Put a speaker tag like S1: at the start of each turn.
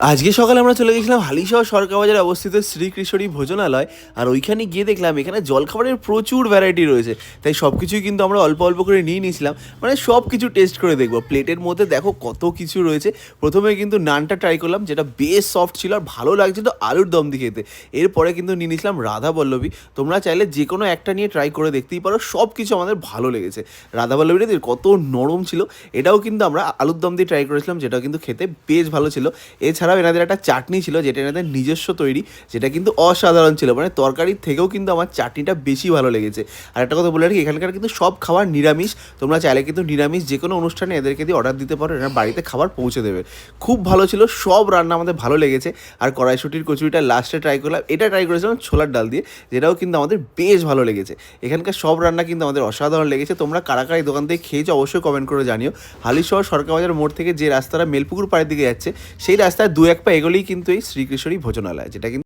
S1: আজকে সকালে আমরা চলে গেছিলাম হালিশহর সরকার বাজারে অবস্থিত শ্রীকৃষ্ণী ভোজনালয়, আর ওইখানে গিয়ে দেখলাম এখানে জলখাবারের প্রচুর ভ্যারাইটি রয়েছে। তাই সব কিছুই কিন্তু আমরা অল্প অল্প করে নিয়ে নিয়েছিলাম মানে সব কিছু টেস্ট করে দেখব। প্লেটের মধ্যে দেখো কত কিছু রয়েছে। প্রথমে কিন্তু নানটা ট্রাই করলাম, যেটা বেশ সফট ছিল আর ভালো লাগছিল আলুর দম দিয়ে খেতে। এরপরে কিন্তু নিয়ে নিয়েছিলাম রাধা বল্লভী তোমরা চাইলে যে কোনো একটা নিয়ে ট্রাই করে দেখতেই পারো সব কিছু আমাদের ভালো লেগেছে। রাধা বল্লভীটা কত নরম ছিল, এটাও কিন্তু আমরা আলুর দম দিয়ে ট্রাই করেছিলাম যেটাও কিন্তু খেতে বেশ ভালো ছিল। এছাড়াও এনাদের একটা চাটনি ছিল যেটা এনাদের নিজস্ব তৈরি, যেটা কিন্তু অসাধারণ ছিল। মানে তরকারির থেকেও কিন্তু আমার চাটনিটা বেশি ভালো লেগেছে। আর একটা কথা বলে রাখি, এখানকার কিন্তু সব খাবার নিরামিষ। তোমরা চাইলে কিন্তু নিরামিষ যে কোনো অনুষ্ঠানে এদেরকে দিয়ে অর্ডার দিতে পারো, এরা বাড়িতে খাবার পৌঁছে দেবে। খুব ভালো ছিল, সব রান্না আমাদের ভালো লেগেছে। আর কড়াইশুটির কচুরিটা লাস্টে ট্রাই করলাম, এটা ট্রাই করেছিলাম ছোলার ডাল দিয়ে, যেটাও কিন্তু আমাদের বেশ ভালো লেগেছে। এখানকার সব রান্না কিন্তু আমাদের অসাধারণ লেগেছে। তোমরা কারা কারা দোকান থেকে খেয়েছো অবশ্যই কমেন্ট করে জানিও। হালিশহর সরকার বাজার মোড় থেকে যে রাস্তাটা মেলপুকুর পাড়ের দিকে যাচ্ছে, সেই রাস্তায় দু এক পা এগোলেই কিন্তু এই শ্রীকৃষ্ণরই ভোজনালয় যেটা কিন্তু